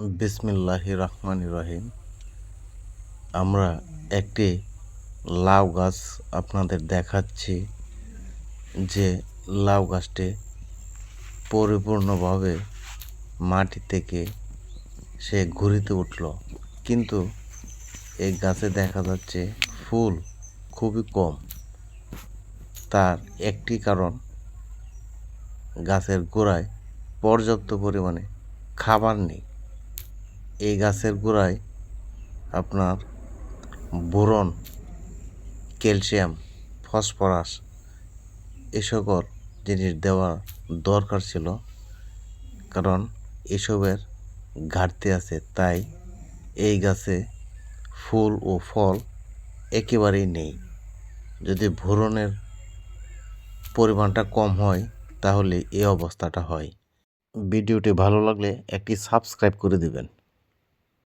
বিসমিল্লাহ রহমান রহিম। আমরা একটি লাউ গাছ আপনাদের দেখাচ্ছি যে লাউ গাছটি পরিপূর্ণভাবে মাটি থেকে সে ঘুরিতে উঠল। কিন্তু এই গাছে দেখা যাচ্ছে ফুল খুবই কম। তার একটি কারণ, গাছের গোড়ায় পর্যাপ্ত পরিমাণে খাবার নেই। এই গাছের গোড়ায় আপনার বোরন, ক্যালসিয়াম, ফসফরাস এ সকল জিনিস দেওয়া দরকার ছিল। কারণ এসবের ঘাটতি আছে, তাই এই গাছে ফুল ও ফল একেবারেই নেই। যদি ভরণের পরিমাণটা কম হয়, তাহলে এই অবস্থাটা হয়। ভিডিওটি ভালো লাগলে একটি সাবস্ক্রাইব করে দিবেন।